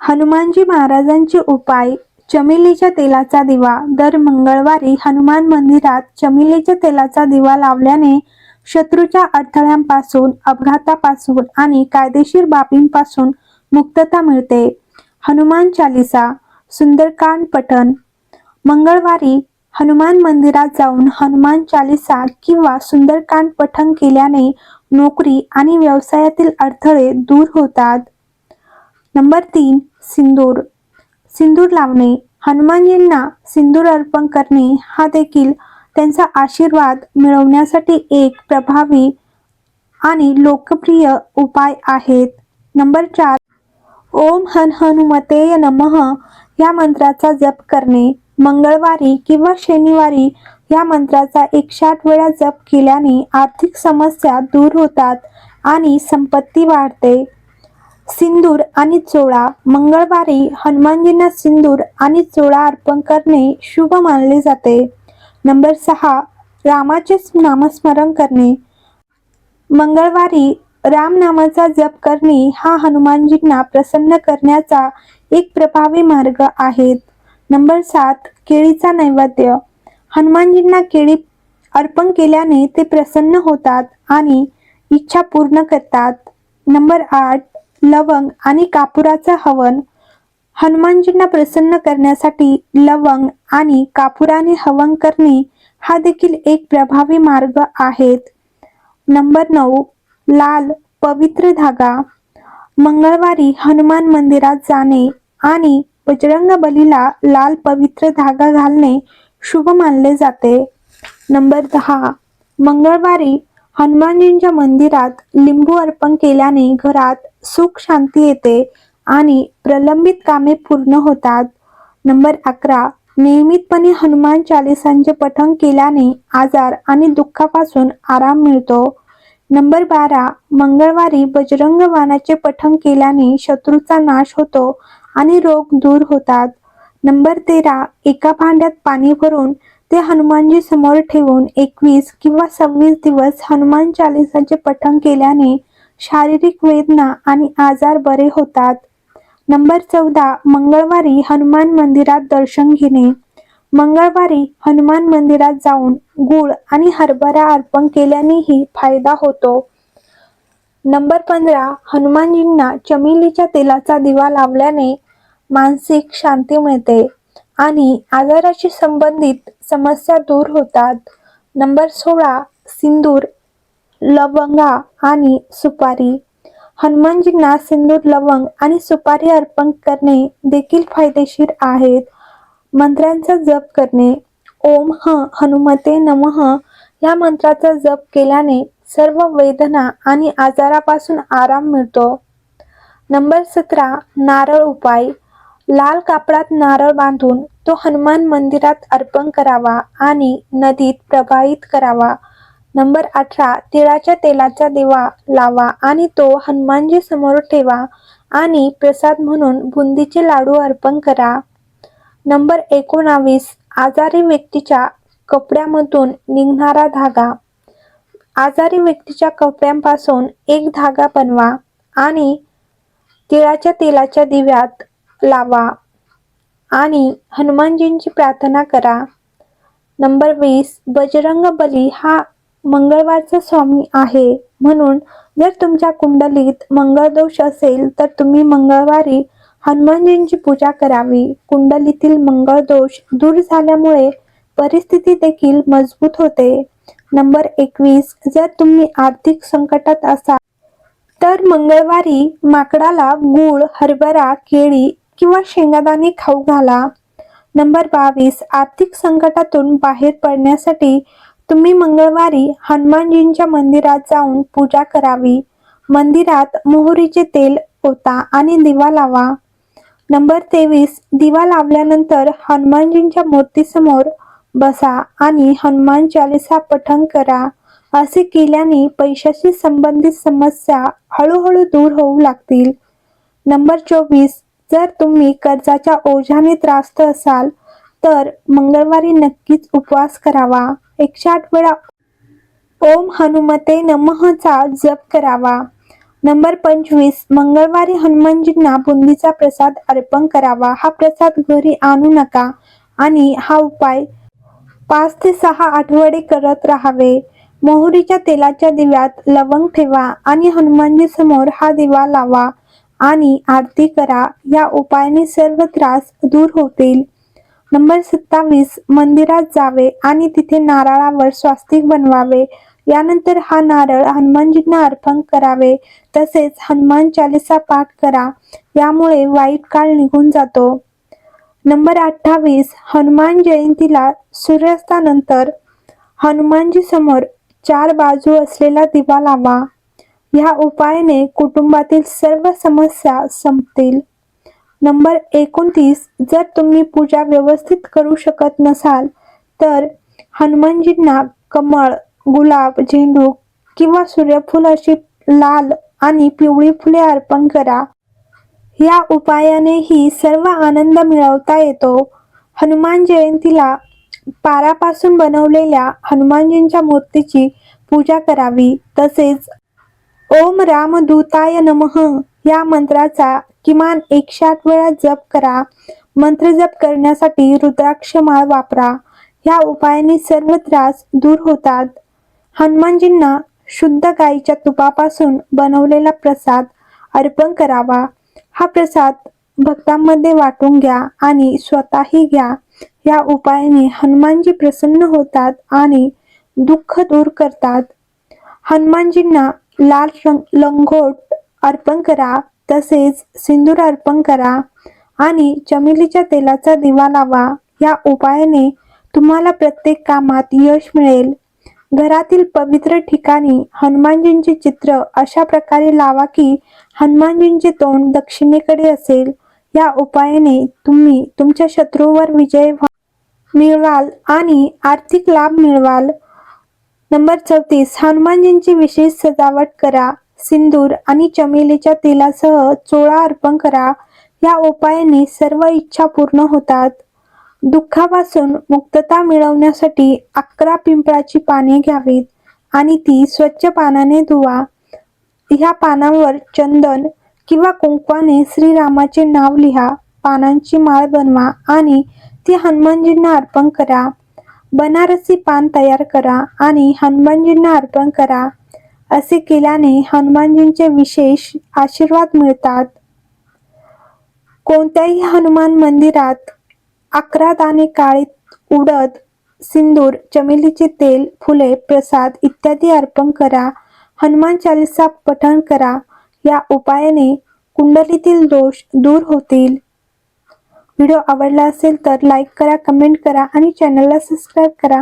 हनुमानजी महाराजांचे उपाय चमेलीच्या तेलाचा दिवा. दर मंगळवारी हनुमान मंदिरात चमेलीच्या तेलाचा दिवा लावल्याने शत्रूच्या अडथळ्यांपासून अपघातापासून आणि कायदेशीर बाबींपासून मुक्तता मिळते. हनुमान चालिसा सुंदरकांड पठण. मंगळवारी हनुमान मंदिरात जाऊन हनुमान चालिसा किंवा सुंदरकांड पठण केल्याने नोकरी आणि व्यवसायातील अडथळे दूर होतात. नंबर तीन सिंदूर. सिंदूर लावणे हनुमानजींना सिंदूर अर्पण करणे हा देखील त्यांचा आशीर्वाद मिळवण्यासाठी एक प्रभावी आणि लोकप्रिय उपाय आहेत. नंबर चार ओम हन हनुमते नमः या मंत्राचा जप करणे. मंगळवारी किंवा शनिवारी या मंत्राचा एकशे आठ वेळा जप केल्याने आर्थिक समस्या दूर होतात आणि संपत्ती वाढते. सिंदूर आणि चोळा मंगळवारी हनुमानजींना सिंदूर आणि चोळा अर्पण करणे शुभ मानले जाते. नंबर सहा रामाचे नामस्मरण करणे. मंगळवारी राम नामाचा जप करणे हा हनुमानजींना प्रसन्न करण्याचा एक प्रभावी मार्ग आहे. नंबर सात केळीचा नैवेद्य. हनुमानजींना केळी अर्पण केल्याने ते प्रसन्न होतात आणि इच्छा पूर्ण करतात. नंबर आठ लवंग आणि कापुराचा हवन. हनुमानजींना प्रसन्न करण्यासाठी लवंग आणि कापुराने हवन करणे हा देखील एक प्रभावी मार्ग आहेत. नंबर नऊ लाल पवित्र धागा. मंगळवारी हनुमान मंदिरात जाणे आणि बजरंग बलीला लाल पवित्र धागा घालणे शुभ मानले जाते. नंबर दहा मंगळवारी हनुमानजींच्या मंदिरात लिंबू अर्पण केल्याने घरात सुख शांती येते आणि प्रलंबित कामे पूर्ण होतात. नंबर अकरा. नियमितपणे हनुमान चालिसांचे पठण केल्याने आजार आणि दुःखापासून आराम मिळतो. नंबर बारा. मंगळवारी बजरंग वाणाचे पठण केल्याने शत्रूचा नाश होतो आणि रोग दूर होतात. नंबर तेरा. एका भांड्यात पाणी भरून ते हनुमानजी समोर ठेवून एकवीस किंवा सव्वीस दिवस हनुमान चालिसाचे पठण केल्याने शारीरिक वेदना आणि आजार बरे होतात. नंबर चौदा मंगळवारी हनुमान मंदिरात दर्शन घेणे. मंगळवारी हनुमान मंदिरात जाऊन गुळ आणि हरभरा अर्पण केल्यानेही फायदा होतो. नंबर पंधरा हनुमानजींना चमेलीच्या तेलाचा दिवा लावल्याने मानसिक शांती मिळते. आणि आजाराशी संबंधित समस्या दूर होतात. नंबर सोळा सिंदूर लवंगा आणि सुपारी. हनुमानजींना सिंदूर लवंग आणि सुपारी अर्पण करणे देखील फायदेशीर आहेत. मंत्रांचा जप करणे. ओम ह हनुमते नमः या मंत्राचा जप केल्याने सर्व वेदना आणि आजारापासून आराम मिळतो. नंबर सतरा नारळ उपाय. लाल कापडात नारळ बांधून तो हनुमान मंदिरात अर्पण करावा आणि नदीत प्रवाहित करावा. नंबर अठरा तिळाच्या तेलाचा दिवा लावा आणि तो हनुमानजी समोर ठेवा आणि प्रसाद म्हणून बुंदीचे लाडू अर्पण करा. नंबर एकोणावीस आजारी व्यक्तीच्या कपड्यामधून निघणारा धागा. आजारी व्यक्तीच्या कपड्यांपासून एक धागा बनवा आणि तिळाच्या तेलाच्या दिव्यात लावा. आणि हनुमानजींची प्रार्थना करा. नंबर वीस बजरंग बली हा मंगळवारचा स्वामी आहे. म्हणून जर तुमच्या कुंडलीत मंगळ दोष असेल तर तुम्ही मंगळवारी हनुमानजींची पूजा करावी. कुंडलीतील मंगळ दोष दूर झाल्यामुळे परिस्थिती देखील मजबूत होते. नंबर एकवीस जर तुम्ही आर्थिक संकटात असाल तर मंगळवारी माकडाला गूळ हरभरा केळी किंवा शेंगादाणे खाऊ घाला. नंबर बावीस आर्थिक संकटातून बाहेर पडण्यासाठी तुम्ही मंगळवारी हनुमानजींच्या मंदिरात जाऊन पूजा करावी. मंदिरात मोहरीचे तेल ओता आणि दिवा लावा. नंबर तेवीस दिवा लावल्यानंतर हनुमानजींच्या मूर्तीसमोर बसा आणि हनुमान चालिसा पठण करा. असे केल्याने पैशाशी संबंधित समस्या हळूहळू दूर होऊ लागतील. नंबर चोवीस जर तुम्ही कर्जाच्या ओझ्याने त्रास्त असाल तर मंगळवारी नक्कीच उपवास करावा. एकशे आठ वेळा ओम हनुमते नमहचा जप करावा. नंबर पंचवीस मंगळवारी हनुमानजींना बुंदीचा प्रसाद अर्पण करावा. हा प्रसाद घरी आणू नका आणि हा उपाय पाच ते सहा आठवडे करत राहावे. मोहरीच्या तेलाच्या दिव्यात लवंग ठेवा आणि हनुमानजी समोर हा दिवा लावा. आणि आरती करा. या उपायाने सर्व त्रास दूर होतील. नंबर सत्तावीस मंदिरात जावे आणि तिथे नारळावर स्वास्तिक बनवावे. यानंतर हा नारळ हनुमानजींना अर्पण करावे. तसेच हनुमान चालिसा पाठ करा. यामुळे वाईट काळ निघून जातो. नंबर अठ्ठावीस हनुमान जयंतीला सूर्यास्तानंतर हनुमानजी समोर चार बाजू असलेला दिवा लावा. ह्या उपायाने कुटुंबातील सर्व समस्या संपतील. नंबर एकोणतीस जर तुम्ही पूजा व्यवस्थित करू शकत नसाल तर हनुमानजींना कमळ गुलाब झेंडू किंवा सूर्यफूल अशी लाल आणि पिवळी फुले अर्पण करा. या उपायानेही सर्व आनंद मिळवता येतो. हनुमान जयंतीला पारापासून बनवलेल्या हनुमानजींच्या मूर्तीची पूजा करावी तसेच ओम रामदूताय नमः. या मंत्राचा किमान एकशे आठ वेळा जप करा. मंत्र जप करण्यासाठी रुद्राक्ष माळ वापरा. ह्या उपायाने सर्व त्रास दूर होतात. हनुमानजींना शुद्ध गाईच्या तुपापासून बनवलेला प्रसाद अर्पण करावा. हा प्रसाद भक्तांमध्ये वाटून घ्या आणि स्वतःही घ्या. या उपायाने हनुमानजी प्रसन्न होतात आणि दुःख दूर करतात. हनुमानजींना लाल रंग लंगोट अर्पण करा तसेच सिंदूर अर्पण करा आणि चमेलीच्या तेलाचा दिवा लावा. या उपायाने तुम्हाला प्रत्येक कामात यश मिळेल. घरातील पवित्र ठिकाणी हनुमानजींचे चित्र अशा प्रकारे लावा की हनुमानजींचे तोंड दक्षिणेकडे असेल. या उपायाने तुम्ही तुमच्या शत्रूवर विजय मिळवाल आणि आर्थिक लाभ मिळवाल. नंबर चौतीस हनुमानजींची विशेष सजावट करा. सिंदूर आणि चमेलीच्या तेलासह चोळा अर्पण करा. या उपायाने सर्व इच्छा पूर्ण होतात. दुःखापासून मुक्तता मिळवण्यासाठी अकरा पिंपळाची पाने घ्यावीत आणि ती स्वच्छ पानाने धुवा. ह्या पानांवर चंदन किंवा कुंकवाने श्रीरामाचे नाव लिहा. पानांची माळ बनवा आणि ती हनुमानजींना अर्पण करा. बनारसी पान तयार करा आणि हनुमानजींना अर्पण करा. असे केल्याने हनुमानजींचे विशेष आशीर्वाद मिळतात. कोणत्याही हनुमान मंदिरात अकरा दाणे काळे उडद सिंदूर चमेलीचे तेल फुले प्रसाद इत्यादी अर्पण करा. हनुमान चालिसा पठण करा. या उपायाने कुंडलीतील दोष दूर होतील. व्हिडिओ आवडला असेल तर लाईक करा कमेंट करा आणि चॅनलला सबस्क्राईब करा.